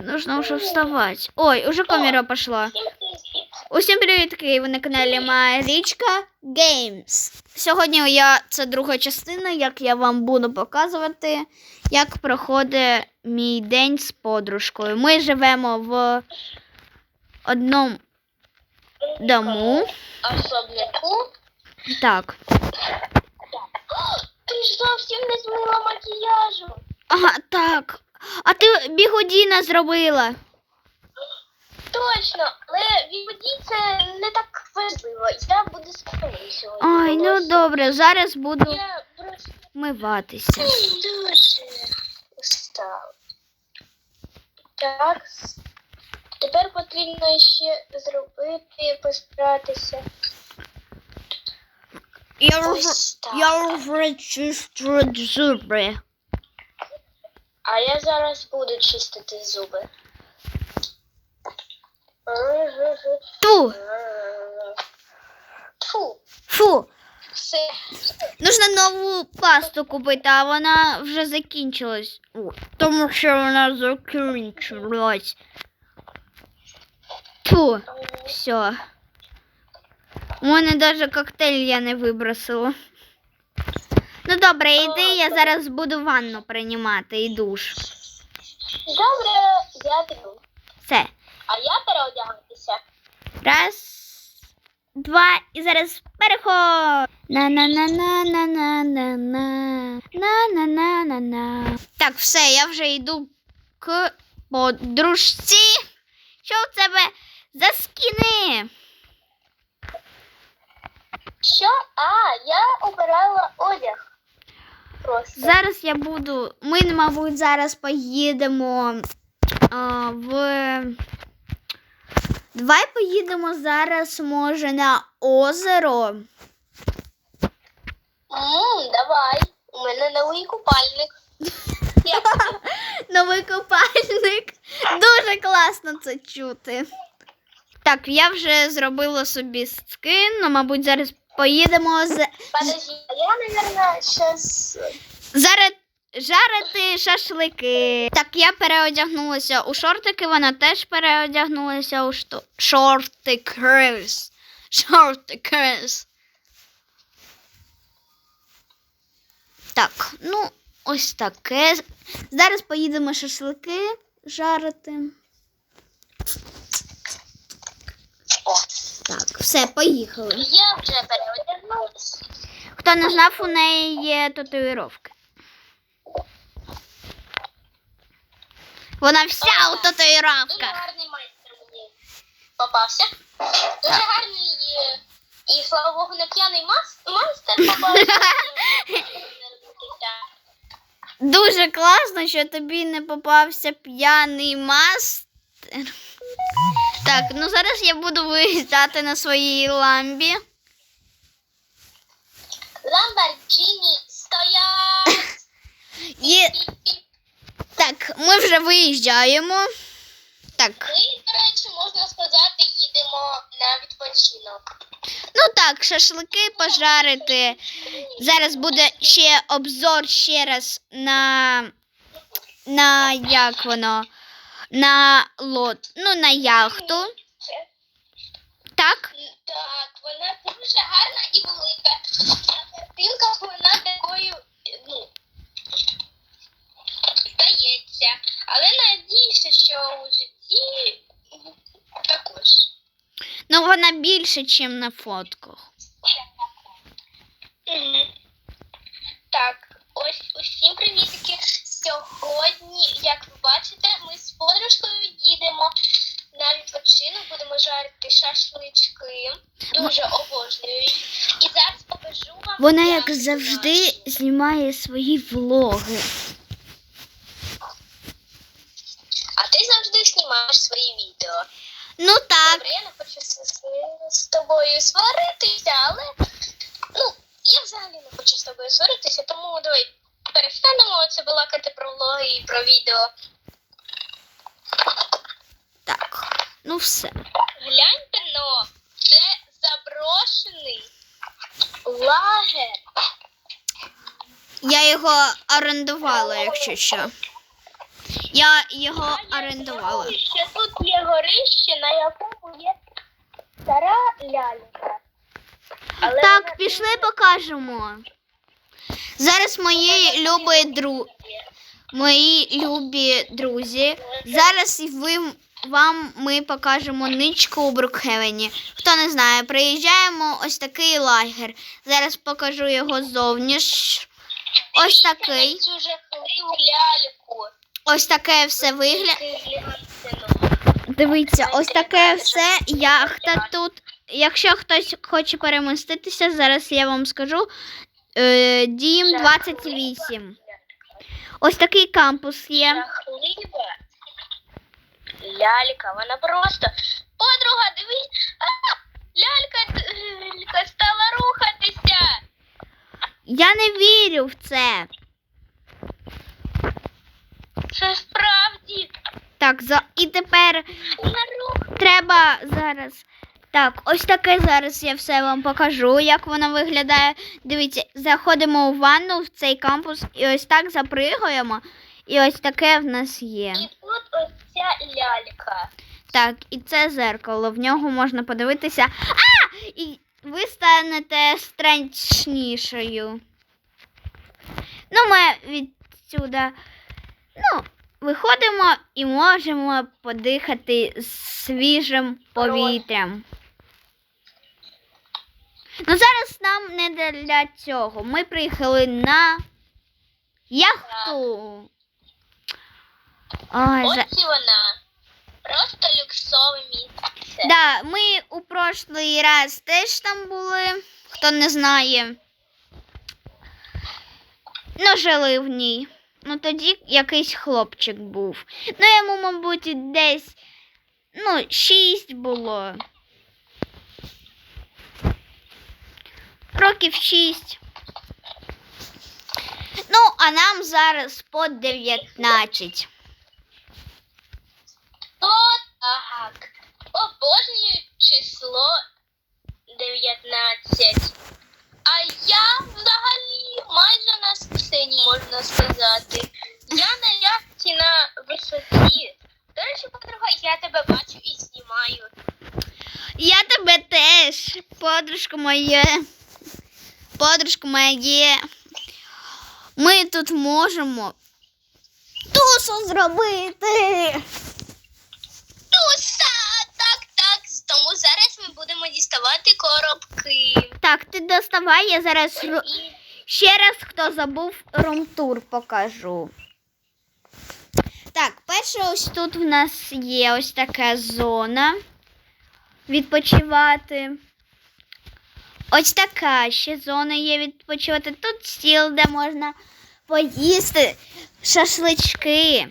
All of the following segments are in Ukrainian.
Нужно уже вставать. Ой, уже камера пошла. Усім привіт, ви на каналі Марічка Games. Сьогодні я це друга частина, як я вам буду показувати, як проходить мій день з подружкою. Ми живемо в одному дому. Особняку. Так. Ти ж зовсім не змила макіяжу. Ага, так. А ти бігодіна зробила. Точно, але відводі це не так важливо. Я буду з сьогодні. Ой, ну добре, зараз буду Я просто миватися. дуже устала. Так. Тепер потрібно ще зробити, постаратися. Я вже, Ось так. я. А я зараз буду чистити зуби. Ту, Фу, фу. все. Нужно нову пасту купити, а вона вже закінчилась. О, Тому що вона закінчилась. Ту, все. У мене навіть коктейль я не вибросила. Ну добре, йди, я зараз буду ванну приймати і душ. Добре, я піду. Все. А я переодягнутися. Раз, два і зараз переход. На-на-на-на-на-на-на. На-на-на-на-на. Так, все, я вже йду к подружці. Що в тебе за скіни? Що? А, я обирала одяг. Просто. Зараз я буду. Ми, мабуть, зараз поїдемо а, в. Давай поїдемо зараз, може, на озеро. М, давай. У мене новий купальник. Новий купальник. Дуже класно це чути. Так, я вже зробила собі скин, ну, мабуть, зараз поїдемо з... подожди, я, наверное, сейчас... зараз жарити шашлики. Так, я переодягнулася у шортики, вона теж переодягнулася у што... шортики. Шортики. Так, ну, ось таке. Зараз поїдемо шашлики жарити. О, Так, все, поїхали. я вже переодягнулась. Хто не знав, у неї є татуїровки. Вона вся у Дуже татуїровках. гарний майстер мені попався. Дуже гарний е, і, слава Богу, не п'яний мас... майстер попався. Дуже класно, що тобі не попався п'яний мастер. Так, ну зараз я буду виїжджати на своїй ламбі. Ламборджині стоять! І так, ми вже виїжджаємо. Так, Ми, до речі, можна сказати, їдемо на відпочинок. ну так, шашлики пожарити. Зараз буде ще обзор ще раз на, на як воно, на лот, ну на яхту. Так? Так, вона дуже гарна і велика. На картинках вона такою, ну, здається. Але надіюся, що у житті також. Ну вона більше, ніж на фотках. Так, ось усім привітики. Сьогодні, як ви бачите, ми з подружкою їдемо на відпочинок, будемо жарити шашлички. Дуже обожнюю. їх. І зараз покажу вам. Вона, як завжди, знімає свої влоги. А ти завжди знімаєш свої відео. Ну так. Добре, я не хочу з, з- з тобою сваритися, але ну, я взагалі не хочу з тобою сваритися, тому давай перестанемо це балакати про влоги і про відео. Так. Ну все. Гляньте но, це заброшений лагер. Я його орендувала, якщо що. Я його А я орендувала. знаю, що тут є горище, на якому є стара лялька. Але вона Так, пішли покажемо. Зараз мої любі дру... мої любі друзі. Зараз ви вам ми покажемо ничку у Брукхевені. Хто не знає, приїжджаємо ось такий лагер. Зараз покажу його ззовні. ж. Ось такий. Ось таке все ну. Дивіться, ось таке все. Яхта тут. Якщо хтось хоче переміститися, зараз я вам скажу. Е, дім 28. Ось такий кампус є. Жахлива лялька, вона просто. Подруга, дивись. А, лялька, лялька стала рухатися. Я не вірю в це. Це справді. Так, за... і тепер Вона рух. треба зараз. Так, ось таке зараз я все вам покажу, як воно виглядає. Дивіться, заходимо у ванну в цей кампус і ось так запригаємо. І ось таке в нас є. І тут ось ця лялька. Так, і це зеркало. В нього можна подивитися. А! І ви станете страшнішою. Ну, ми відсюди ну, виходимо і можемо подихати свіжим повітрям. Ну, зараз нам не для цього. Ми приїхали на яхту. Ой, за... Ось і вона. Просто люксове місце. Да, ми у прошлий раз теж там були, хто не знає. Ну, жили в ній. Ну, тоді якийсь хлопчик був. Ну, йому, мабуть, десь ну, шість було. Років шість. Ну, а нам зараз по 19. О, так. Обожнюю число 19. А я взагалі майже на сцені, можна сказати. Я на яхті на висоті. До речі, подруга, я тебе бачу і знімаю. Я тебе теж, подружка моя. Подружка моя. Ми тут можемо тусу зробити. Туса! Так, так. Тому зараз ми будемо діставати коробки. Так, ти доставай, я зараз ру- ще раз, хто забув, румтур покажу. Так, перше, ось тут в нас є ось така зона відпочивати. Ось така ще зона є відпочивати. Тут стіл, де можна поїсти шашлички.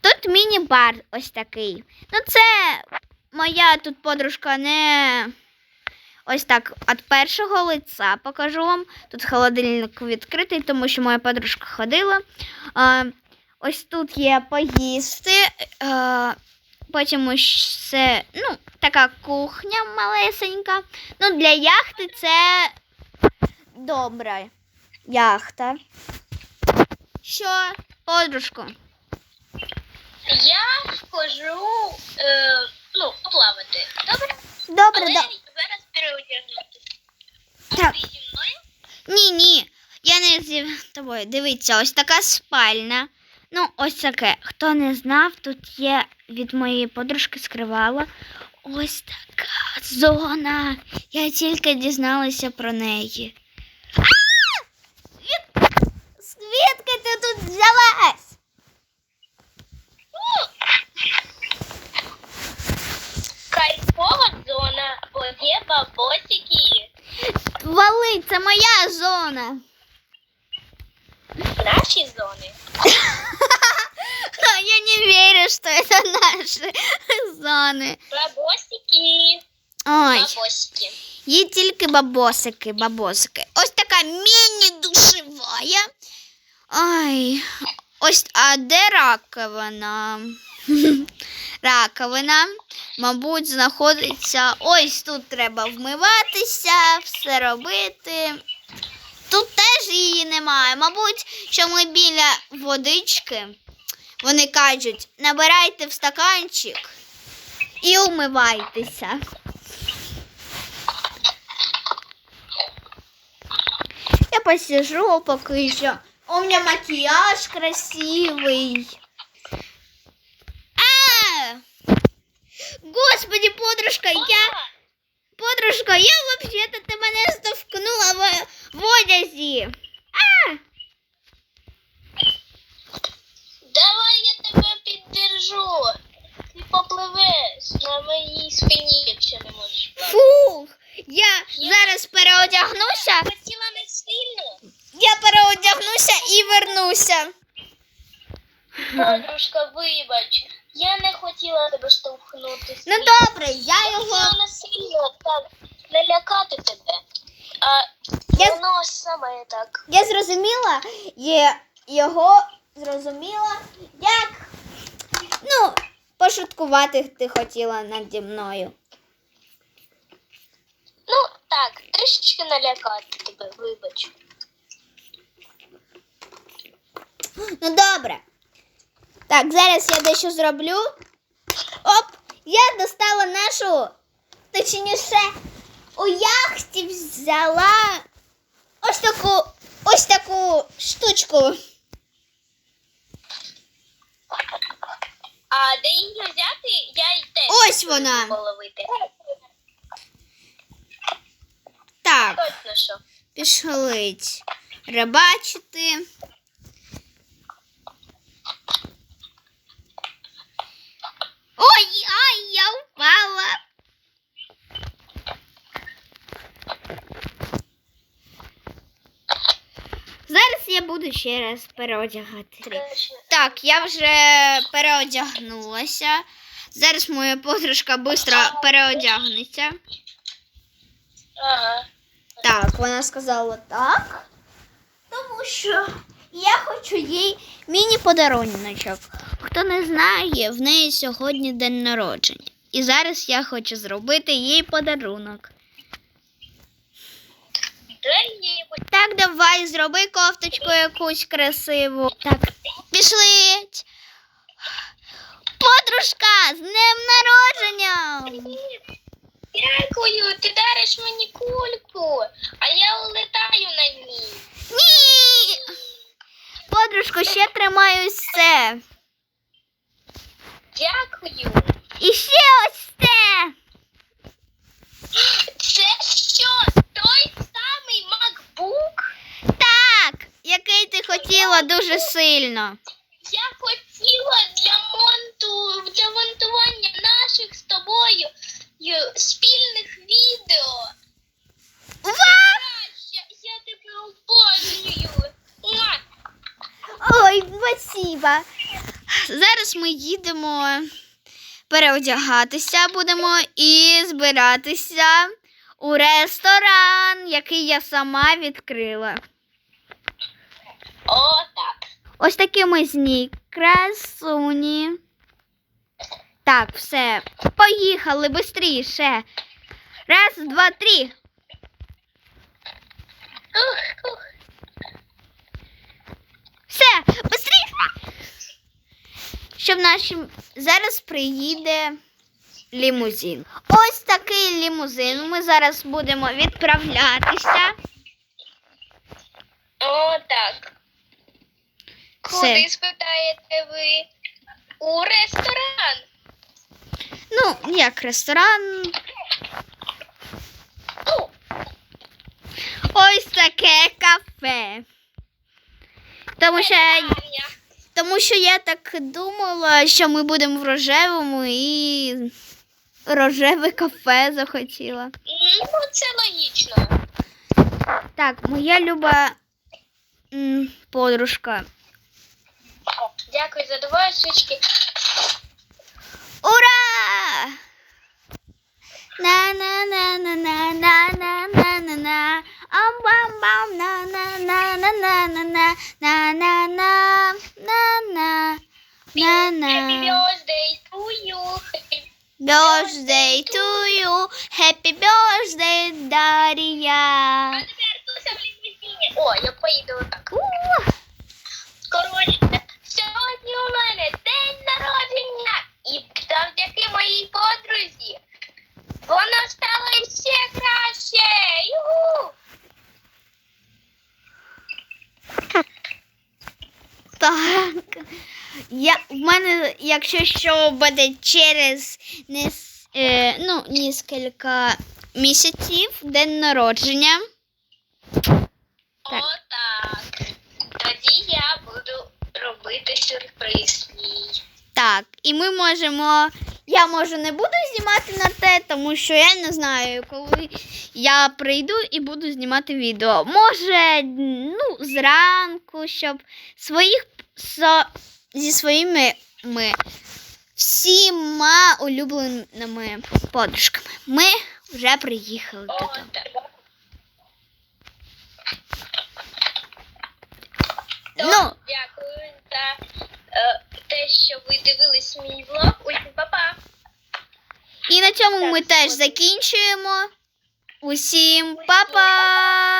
Тут міні-бар ось такий. Ну, це моя тут подружка не ось так від першого лиця покажу вам. Тут холодильник відкритий, тому що моя подружка ходила. Ось тут є поїсти. Потім ось це, ну, така кухня малесенька. Ну, для яхти це добра яхта. Що, подружко? я схожу е, ну, поплавати. Добре? Добре, Але да. зараз переодягнутися. Так. ти зі мною? Ні, ні, я не зі тобою. Дивіться, ось така спальня. Ну, ось таке. Хто не знав, тут є від моєї подружки скривала. Ось така зона. Я тільки дізналася про неї. Звідки ти тут взялась? Кайфова зона, бо є бабосики. Вали, це моя зона. Наші зони. Не вірю, що це наші зони. Бабосики. Ой. Бабосики. Є тільки бабосики, бабосики. Ось така міні-душевая. Ай. Ось, а де раковина? Раковина, мабуть, знаходиться. Ось тут треба вмиватися, все робити. Тут теж її немає. Мабуть, що ми біля водички. Вони кажуть, набирайте в стаканчик і умивайтеся. Я посижу поки що. У меня макияж красивый. А! Господи, подружка, я... Подружка, я вообще-то ты мене стовкнула в, в одязі. А! Давай піддержу. Ти попливеш на моїй спині, якщо не можеш. Фух! Я зараз переодягнуся. Хотіла не сильно. Я переодягнуся і вернуся. Подружка, вибач. Я не хотіла тебе штовхнути. Ну добре, я Я його. не сильно так налякати тебе. А Я- воно саме так. Я зрозуміла, є його зрозуміла, як ну, пошуткувати ти хотіла наді мною. Ну так, трішечки налякати тебе, вибач. Ну добре. Так, зараз я дещо зроблю. Оп! Я достала нашу, точніше, у яхті взяла ось таку, ось таку штучку. А де її взяти, я й теж Ось вона. половити. Так, Точно що. пішли рибачити. Ой, ай, я впала. Зараз я буду ще раз переодягати. Так, я вже переодягнулася. Зараз моя подружка швидко переодягнеться. Ага. Так, вона сказала так. Тому що я хочу їй міні-подаруночок. Хто не знає, в неї сьогодні день народження. І зараз я хочу зробити їй подарунок. Дай їй будь- Так, давай, зроби кофточку якусь красиву. Так, пішли. Подружка, з днем народження! Дякую, ти дариш мені кульку, а я улетаю на ній. Ні! Подружко, ще тримаю це. Дякую. І ще ось це. Це що? Той самий MacBook? Який ти хотіла дуже сильно. Я хотіла для монту для монтування наших з тобою спільних відео. Ва! Я, я тебе обожнюю. Ой, спасибо. Зараз ми їдемо переодягатися будемо і збиратися у ресторан, який я сама відкрила. Ось такі ми з красуні. Так, все. Поїхали швидше. Раз, два, три. Все, швидше. Щоб наші зараз приїде лімузин. Ось такий лімузин. Ми зараз будемо відправлятися. О, так. Все. Куди спитаєте ви? У ресторан. Ну, як ресторан. Ось таке кафе. Тому що, тому що я так думала, що ми будемо в рожевому і рожеве кафе захотіла. Ну, це логічно. Так, моя люба подружка. Дякую за двоє свічки. Ура! На на на на на на на на на на ам бам бам на на на на на на на на на на на на на на birthday to you. Happy Birthday to you, happy birthday, Дар'я. А тепер в. О, я поїду отак. Коротше, сьогодні мене день народження, і завдяки моїй подрузі воно стало ще краще. Юху! Так. Я, в мене, якщо що буде через нес, е, ну, нескільки місяців день народження. Так. Отак. Тоді я буду робити сюрприз мій. Так, і ми можемо. Я може не буду знімати на те, тому що я не знаю, коли я прийду і буду знімати відео. Може, ну, зранку, щоб своїх со, зі своїми ми, всіма улюбленими подружками. Ми вже приїхали додому. Отак. Ну, Дякую за е, те, що ви дивились мій влог. Усім па-па! і на цьому ми Так, теж закінчуємо. Усім па-па!